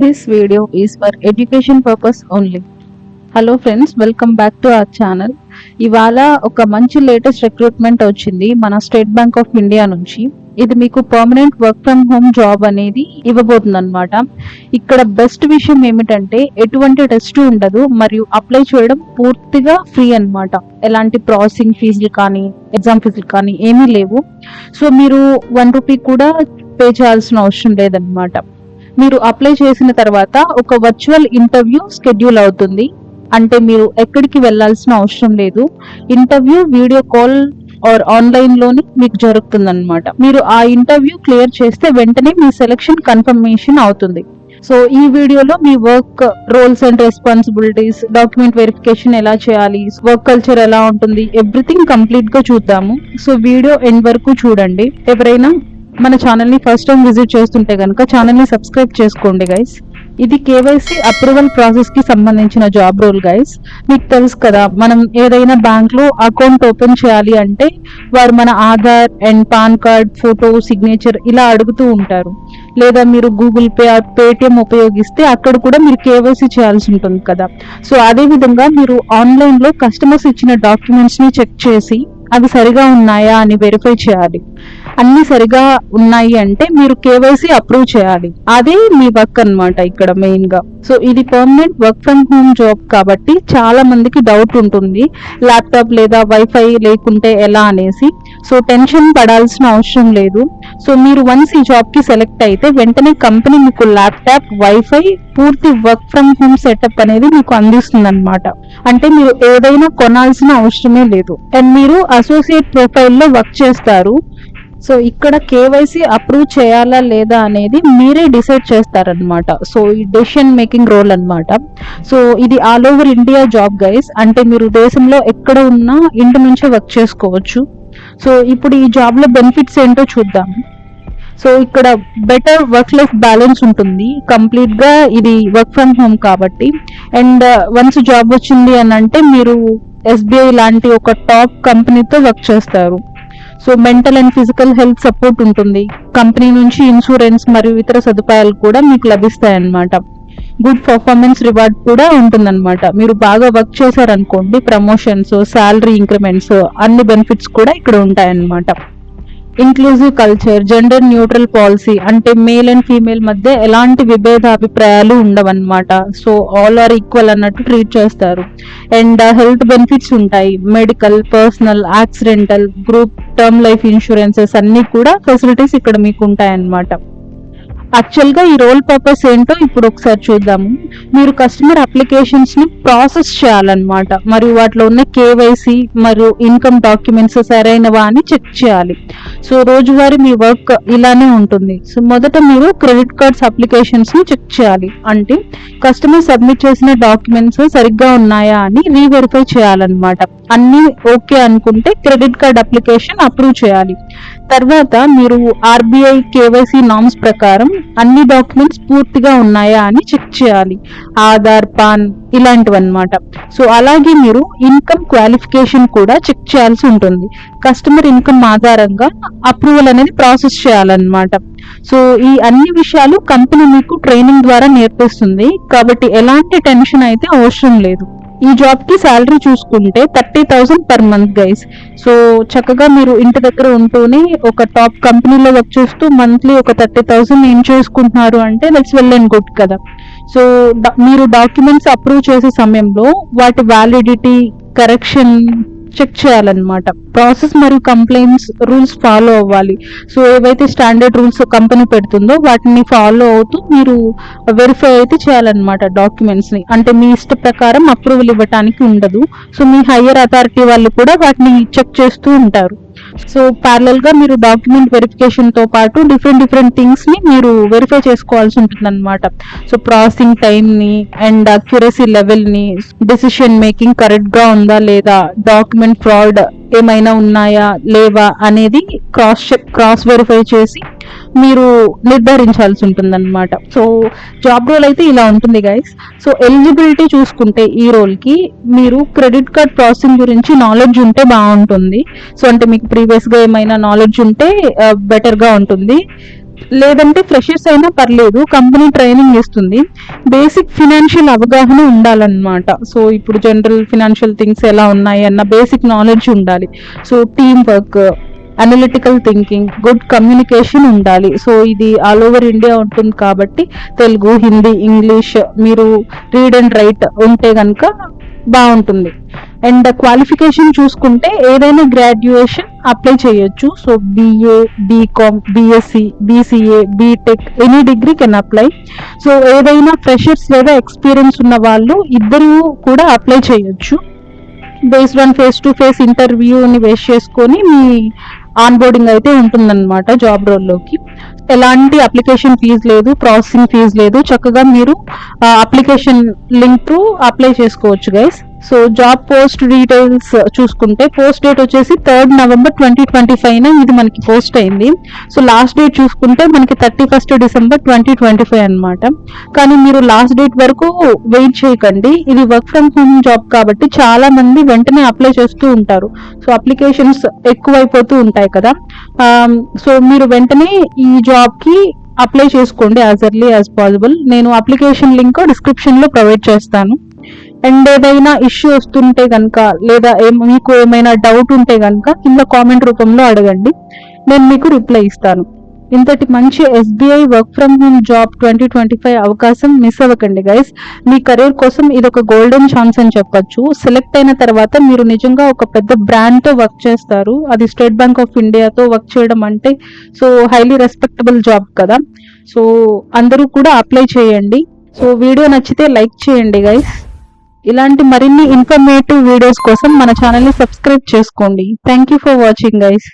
This video is for education purpose only hello friends welcome back to our channel ఇవాళ ఒక మంచి latest recruitment వచ్చింది మన state bank of India నుంచి. ఇది మీకు permanent work from home job అనేది ఇవ్వబోతుంది అనమాట ఇక్కడ బెస్ట్ విషయం ఏమిటంటే ఎటువంటి టెస్ట్ ఉండదు మరియు అప్లై చేయడం పూర్తిగా ఫ్రీ అన్నమాట. ఎలాంటి ప్రాసెసింగ్ ఫీజులు కానీ ఎగ్జామ్ ఫీజులు కానీ ఏమీ లేవు. సో మీరు వన్ రూపీ కూడా పే చేయాల్సిన అవసరం లేదనమాట మీరు అప్లై చేసిన తర్వాత ఒక వర్చువల్ ఇంటర్వ్యూ షెడ్యూల్ అవుతుంది. అంటే మీరు ఎక్కడికి వెళ్ళాల్సిన అవసరం లేదు. ఇంటర్వ్యూ వీడియో కాల్ ఆర్ ఆన్లైన్లోనే మీకు జరుగుతుందన్నమాట. మీరు ఆ ఇంటర్వ్యూ క్లియర్ చేస్తే వెంటనే మీ సెలక్షన్ కన్ఫర్మేషన్ అవుతుంది. సో ఈ వీడియోలో మీ work roles and responsibilities document verification ఎలా చేయాలి వర్క్ కల్చర్ ఎలా ఉంటుంది ఎవ్రీథింగ్ కంప్లీట్గా చూద్దాము. సో వీడియో ఎండ్ వరకు చూడండి. ఎవరైనా మన ఛానల్ని ఫస్ట్ టైం విజిట్ చేస్తుంటే కనుక ఛానల్ని సబ్స్క్రైబ్ చేసుకోండి గైస్ ఇది కేవైసీ అప్రూవల్ ప్రాసెస్కి సంబంధించిన జాబ్ రోల్ గైస్ మీకు తెలుసు కదా మనం ఏదైనా బ్యాంక్లో అకౌంట్ ఓపెన్ చేయాలి అంటే వారు మన Aadhaar and PAN card photo signature ఇలా అడుగుతూ ఉంటారు. లేదా మీరు గూగుల్ పే ఆర్ పేటిఎం ఉపయోగిస్తే అక్కడ కూడా మీరు కేవైసీ చేయాల్సి ఉంటుంది కదా. సో అదేవిధంగా మీరు ఆన్లైన్లో కస్టమర్స్ ఇచ్చిన డాక్యుమెంట్స్ని చెక్ చేసి అవి సరిగా ఉన్నాయా అని వెరిఫై చేయాలి. అన్ని సరిగా ఉన్నాయి అంటే మీరు కేవైసీ అప్రూవ్ చేయాలి. అదే మీ వర్క్ అన్నమాట ఇక్కడ మెయిన్గా సో ఇది permanent work from home job కాబట్టి చాలా మందికి డౌట్ ఉంటుంది. ల్యాప్టాప్ లేదా వైఫై లేకుంటే ఎలా అనేసి. సో టెన్షన్ పడాల్సిన అవసరం లేదు. సో మీరు వన్స్ ఈ జాబ్కి సెలెక్ట్ అయితే వెంటనే కంపెనీ మీకు ల్యాప్టాప్ వైఫై పూర్తి వర్క్ ఫ్రమ్ హోమ్ సెటప్ అనేది మీకు అందిస్తుంది అనమాట అంటే మీరు ఏదైనా కొనాల్సిన అవసరమే లేదు. అండ్ మీరు అసోసియేట్ ప్రొఫైల్లో వర్క్ చేస్తారు. సో ఇక్కడ కేవైసీ అప్రూవ్ చేయాలా లేదా అనేది మీరే డిసైడ్ చేస్తారనమాట సో ఈ డెసిషన్ మేకింగ్ రోల్ అన్నమాట. సో ఇది all over India job guys. అంటే మీరు దేశంలో ఎక్కడ ఉన్నా ఇంటి నుంచే వర్క్ చేసుకోవచ్చు. సో ఇప్పుడు ఈ జాబ్లో బెనిఫిట్స్ ఏంటో చూద్దాం. సో ఇక్కడ బెటర్ వర్క్ లైఫ్ బ్యాలెన్స్ ఉంటుంది కంప్లీట్గా ఇది వర్క్ ఫ్రమ్ హోమ్ కాబట్టి. అండ్ వన్స్ జాబ్ వచ్చింది అని అంటే మీరు ఎస్బీఐ లాంటి ఒక టాప్ కంపెనీతో వర్క్ చేస్తారు. So mental and physical health support ఉంటుంది. కంపెనీ నుంచి ఇన్సూరెన్స్ మరియు ఇతర సదుపాయాలు కూడా మీకు లభిస్తాయి అన్నమాట గుడ్ పర్ఫార్మెన్స్ రివార్డ్ కూడా ఉంటుందన్నమాట. మీరు బాగా వర్క్ చేశారనుకోండి ప్రమోషన్స్ శాలరీ ఇంక్రిమెంట్స్ అన్ని బెనిఫిట్స్ కూడా ఇక్కడ ఉంటాయన్నమాట. Inclusive culture gender neutral policy అంటే మేల్ అండ్ ఫీమేల్ మధ్య ఎలాంటి విభేద అభిప్రాయాలు ఉండవన్నమాట. సో ఆల్ ఆర్ ఈక్వల్ అన్నట్టు ట్రీట్ చేస్తారు. అండ్ హెల్త్ బెనిఫిట్స్ ఉంటాయి. Medical personal accidental group term life insurances అన్ని కూడా ఫెసిలిటీస్ ఇక్కడ మీకు ఉంటాయన్నమాట. యాక్చువల్గా ఈ రోల్ పర్పస్ ఏంటో ఇప్పుడు ఒకసారి చూద్దాము. మీరు కస్టమర్ అప్లికేషన్స్ని ప్రాసెస్ చేయాలన్నమాట. మరియు వాటిలో ఉన్న కేవైసీ మరియు ఇన్కమ్ డాక్యుమెంట్స్ సరైనవా అని చెక్ చేయాలి. సో రోజువారీ మీ వర్క్ ఇలానే ఉంటుంది. సో మొదట మీరు క్రెడిట్ కార్డ్స్ అప్లికేషన్స్ని చెక్ చేయాలి. అంటే కస్టమర్ సబ్మిట్ చేసిన డాక్యుమెంట్స్ సరిగ్గా ఉన్నాయా అని రీవెరిఫై చేయాలన్నమాట. అన్ని ఓకే అనుకుంటే క్రెడిట్ కార్డ్ అప్లికేషన్ అప్రూవ్ చేయాలి. తర్వాత మీరు ఆర్బీఐ కేవైసీ నామ్స్ ప్రకారం అన్ని డాక్యుమెంట్స్ పూర్తిగా ఉన్నాయా అని చెక్ చేయాలి. ఆధార్ పాన్ ఇలాంటివన్నమాట. సో అలాగే మీరు ఇన్కమ్ క్వాలిఫికేషన్ కూడా చెక్ చేయాల్సి ఉంటుంది. కస్టమర్ ఇన్కమ్ ఆధారంగా అప్రూవల్ అనేది ప్రాసెస్ చేయాలన్నమాట. సో ఈ అన్ని విషయాలు కంపెనీ మీకు ట్రైనింగ్ ద్వారా నేర్పిస్తుంది. కాబట్టి ఎలాంటి టెన్షన్ అయితే అవసరం లేదు. ఈ జాబ్కి శాలరీ చూసుకుంటే thirty thousand per month guys so చక్కగా మీరు ఇంటి దగ్గర ఉంటూనే ఒక టాప్ కంపెనీలో వర్క్ చేస్తూ మంత్లీ ఒక థర్టీ థౌసండ్ ఏం చేసుకుంటున్నారు అంటే దట్స్ వెల్ అండ్ గుడ్ కదా. సో మీరు డాక్యుమెంట్స్ అప్రూవ్ చేసే సమయంలో వాటి వ్యాలిడిటీ కరెక్షన్ చెక్ చేయాలన్నమాట. ప్రాసెస్ మరియు కంప్లైంట్స్ రూల్స్ ఫాలో అవ్వాలి. సో ఏవైతే స్టాండర్డ్ రూల్స్ కంపెనీ పెడుతుందో వాటిని ఫాలో అవుతూ మీరు వెరిఫై అయితే చేయాలన్నమాట డాక్యుమెంట్స్ని అంటే మీ ఇష్ట ప్రకారం అప్రూవల్ ఇవ్వటానికి ఉండదు. సో మీ హయ్యర్ అథారిటీ వాళ్ళు కూడా వాటిని చెక్ చేస్తూ ఉంటారు. సో ప్యారలల్గా మీరు డాక్యుమెంట్ వెరిఫికేషన్తో పాటు డిఫరెంట్ డిఫరెంట్ థింగ్స్ని మీరు వెరిఫై చేసుకోవాల్సి ఉంటుంది అనమాట సో ప్రాసెసింగ్ టైం ని అండ్ అక్యురసీ లెవెల్ని డెసిషన్ మేకింగ్ కరెక్ట్గా ఉందా లేదా డాక్యుమెంట్ ఫ్రాడ్ ఏమైనా ఉన్నాయా లేవా అనేది క్రాస్ చెక్ క్రాస్ వెరిఫై చేసి మీరు నిర్ధారించాల్సి ఉంటుంది అనమాట సో జాబ్ రోల్ అయితే ఇలా ఉంటుంది గైస్ సో ఎలిజిబిలిటీ చూసుకుంటే ఈ రోల్కి మీరు క్రెడిట్ కార్డ్ ప్రాసెసింగ్ గురించి నాలెడ్జ్ ఉంటే బాగుంటుంది. సో అంటే మీకు ప్రీవియస్గా ఏమైనా నాలెడ్జ్ ఉంటే బెటర్గా ఉంటుంది. లేదంటే ఫ్రెషర్స్ అయినా పర్లేదు కంపెనీ ట్రైనింగ్ ఇస్తుంది. బేసిక్ ఫినాన్షియల్ అవగాహన ఉండాలన్నమాట. సో ఇప్పుడు జనరల్ ఫినాన్షియల్ థింగ్స్ ఎలా ఉన్నాయి అన్న బేసిక్ నాలెడ్జ్ ఉండాలి. So team work analytical thinking good communication ఉండాలి. సో ఇది ఆల్ ఓవర్ ఇండియా ఉంటుంది కాబట్టి తెలుగు హిందీ ఇంగ్లీష్ మీరు రీడ్ అండ్ రైట్ ఉంటే కనుక బాగుంటుంది. అండ్ క్వాలిఫికేషన్ చూసుకుంటే ఏదైనా గ్రాడ్యుయేషన్ అప్లై చేయొచ్చు. So BA BCom BSc BCA BTech any degree can apply so ఏదైనా ఫ్రెషర్స్ లేదా ఎక్స్పీరియన్స్ ఉన్న వాళ్ళు ఇద్దరు కూడా అప్లై చేయొచ్చు. Based on face to face ఇంటర్వ్యూని base చేసుకొని మీ ఆన్ బోర్డింగ్ అయితే ఉంటుందన్నమాట జాబ్ రోల్లోకి ఎలాంటి అప్లికేషన్ ఫీజు లేదు ప్రాసెసింగ్ ఫీజు లేదు. చక్కగా మీరు అప్లికేషన్ లింక్ త్రూ అప్లై చేసుకోవచ్చు guys so job post details చూసుకుంటే పోస్ట్ డేట్ వచ్చేసి third November twenty twenty five ఇది మనకి పోస్ట్ అయింది. సో లాస్ట్ డేట్ చూసుకుంటే మనకి thirty first December twenty twenty five అనమాట కానీ మీరు లాస్ట్ డేట్ వరకు వెయిట్ చేయకండి. ఇది వర్క్ ఫ్రమ్ హోమ్ జాబ్ కాబట్టి చాలా మంది వెంటనే అప్లై చేస్తూ ఉంటారు. సో అప్లికేషన్స్ ఎక్కువైపోతూ ఉంటాయి కదా. సో మీరు వెంటనే ఈ జాబ్కి అప్లై చేసుకోండి యాజ్ ఎర్లీ యాజ్ పాసిబుల్ నేను అప్లికేషన్ లింక్ డిస్క్రిప్షన్లో ప్రొవైడ్ చేస్తాను. అండ్ ఏదైనా ఇష్యూ వస్తుంటే కనుక లేదా మీకు ఏమైనా డౌట్ ఉంటే కనుక కింద కామెంట్ రూపంలో అడగండి. నేను మీకు రిప్లై ఇస్తాను. ఇంతటి మంచి SBI work from home job twenty twenty five అవకాశం మిస్ అవ్వకండి గైస్ మీ కెరీర్ కోసం ఇది ఒక గోల్డెన్ ఛాన్స్ అని చెప్పొచ్చు. సెలెక్ట్ అయిన తర్వాత మీరు నిజంగా ఒక పెద్ద బ్రాండ్తో వర్క్ చేస్తారు. అది స్టేట్ బ్యాంక్ ఆఫ్ ఇండియాతో వర్క్ చేయడం అంటే సో హైలీ రెస్పెక్టబుల్ జాబ్ కదా. సో అందరూ కూడా అప్లై చేయండి. సో వీడియో నచ్చితే లైక్ చేయండి గైస్ ఇలాంటి మరిన్ని ఇన్ఫర్మేటివ్ వీడియోస్ కోసం మన ఛానల్ని సబ్స్క్రైబ్ చేసుకోండి. Thank you for watching guys